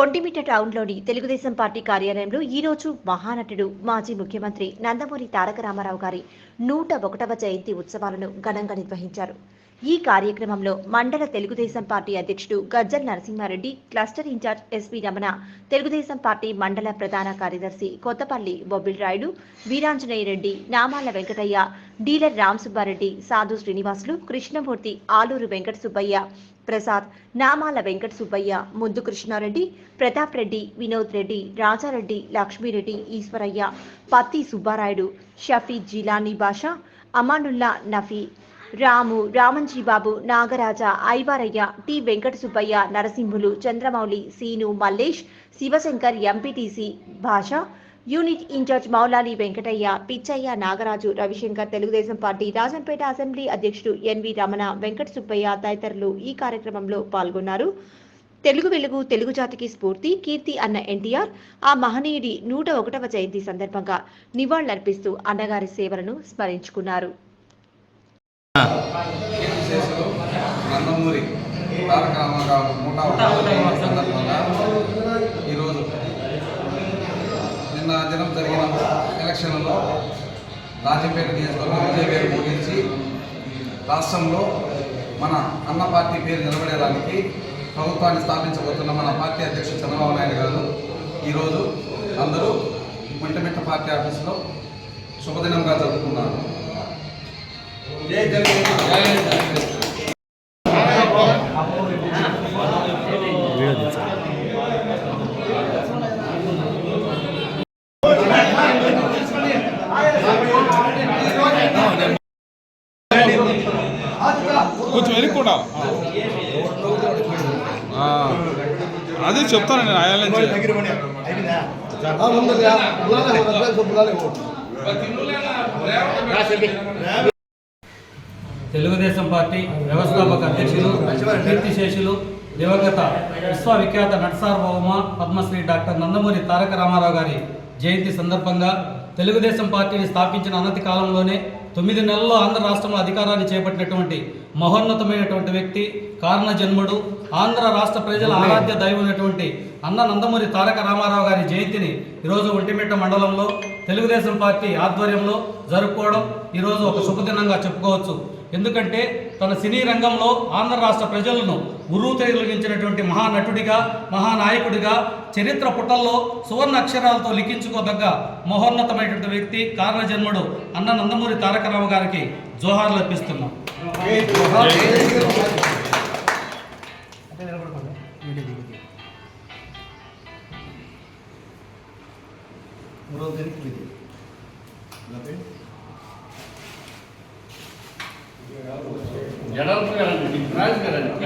Vontimitta టౌన్లోని Telugu Desam party కార్యాలయంలో ఈరోజు మహానటుడు మాజీ ముఖ్యమంత్రి నందమూరి తారక రామారావు గారి నూట ఒకటవ జయంతి ఉత్సవాలను ఘనంగా నిర్వహించారు. ఈ కార్యక్రమంలో మండల తెలుగుదేశం పార్టీ అధ్యక్షుడు Gajjal Narasimha Reddy cluster in-charge S V Ramana Telugu Desam party మండల ప్రధాన కార్యదర్శి కొత్తపల్లి బొబ్బిల్ రాయుడు వీరాంజనేయ రెడ్డి నామాల వెంకటయ్య డీలర్ రామ్ సుబ్బారెడ్డి సాధు శ్రీనివాసులు కృష్ణమూర్తి ఆలూరు వెంకట సుబ్బయ్య ప్రసాద్ నామాల వెంకట సుబ్బయ్య ముద్దు Krishna Reddy Pratap Reddy Vinod Reddy Raja Reddy Lakshmi Reddy Eswaraiah Patti Subbarayudu Shafi Jilani Basha Amanullah Nafi Ramu Ramanjibabu Nagaraja Aivaraiah T Venkata Subbaiah Narasimhulu Chandramouli Seenu Mallesh Sivashankar MPTC Basha unit in-charge Moulali Venkataiah Pichaiah Nagaraju Ravishankar Telugu Desam party Rajampet assembly అధ్యక్షుడు N V Ramana Venkata Subbaiah తదితరులు ఈ కార్యక్రమంలో పాల్గొన్నారు. తెలుగు వెలుగు తెలుగు జాతికి స్ఫూర్తి కీర్తి అన్న ఎన్టీఆర్ ఆ మహనీయుడి నూట ఒకటవ జయంతి సందర్భంగా నివాళులర్పిస్తూ అన్నగారి సేవలను స్మరించుకున్నారు. నందమూరి తారక రామారావు నూట ఒకటవ సందర్భంగా ఎలక్షన్లలో రాజంపేట నియోజకవర్గం విజయ పేరు ముగించి రాష్ట్రంలో మన అన్న పార్టీ పేరు నిలబడేదానికి ప్రభుత్వాన్ని స్థాపించబోతున్న మన పార్టీ అధ్యక్షుడు చంద్రబాబు నాయుడు గారు ఈరోజు అందరూ మంటమిట్ట పార్టీ ఆఫీసులో శుభదినంగా జరుపుకున్నారు. కొంచెం వెనుక్కుండా అదే చెప్తాను నేను ఆయన తెలుగుదేశం పార్టీ వ్యవస్థాపక అధ్యక్షులు కీర్తిశేషులు దివంగత విశ్వవిఖ్యాత నటసార్వభౌమ పద్మశ్రీ డాక్టర్ నందమూరి తారక రామారావు గారి జయంతి సందర్భంగా తెలుగుదేశం పార్టీని స్థాపించిన అనతి కాలంలోనే తొమ్మిది నెలల్లో ఆంధ్ర రాష్ట్రంలో అధికారాన్ని చేపట్టినటువంటి మహోన్నతమైనటువంటి వ్యక్తి కారణ జన్ముడు ఆంధ్ర రాష్ట్ర ప్రజల ఆరాధ్య దైవమైనటువంటి అన్న నందమూరి తారక రామారావు గారి జయంతిని ఈరోజు ఒంటిమిట్ట మండలంలో తెలుగుదేశం పార్టీ ఆధ్వర్యంలో జరుపుకోవడం ఈరోజు ఒక శుభదినంగా చెప్పుకోవచ్చు. ఎందుకంటే తన సినీ రంగంలో ఆంధ్ర రాష్ట్ర ప్రజలను ఉరువు తొలగించినటువంటి మహానటుడిగా మహానాయకుడిగా చరిత్ర పుటల్లో సువర్ణ అక్షరాలతో లిఖించుకోదగ్గ మహోన్నతమైనటువంటి వ్యక్తి కారణజన్ముడు అన్న నందమూరి తారక గారికి జోహార్లు అర్పిస్తున్నాం. జడలు రాజు గారండి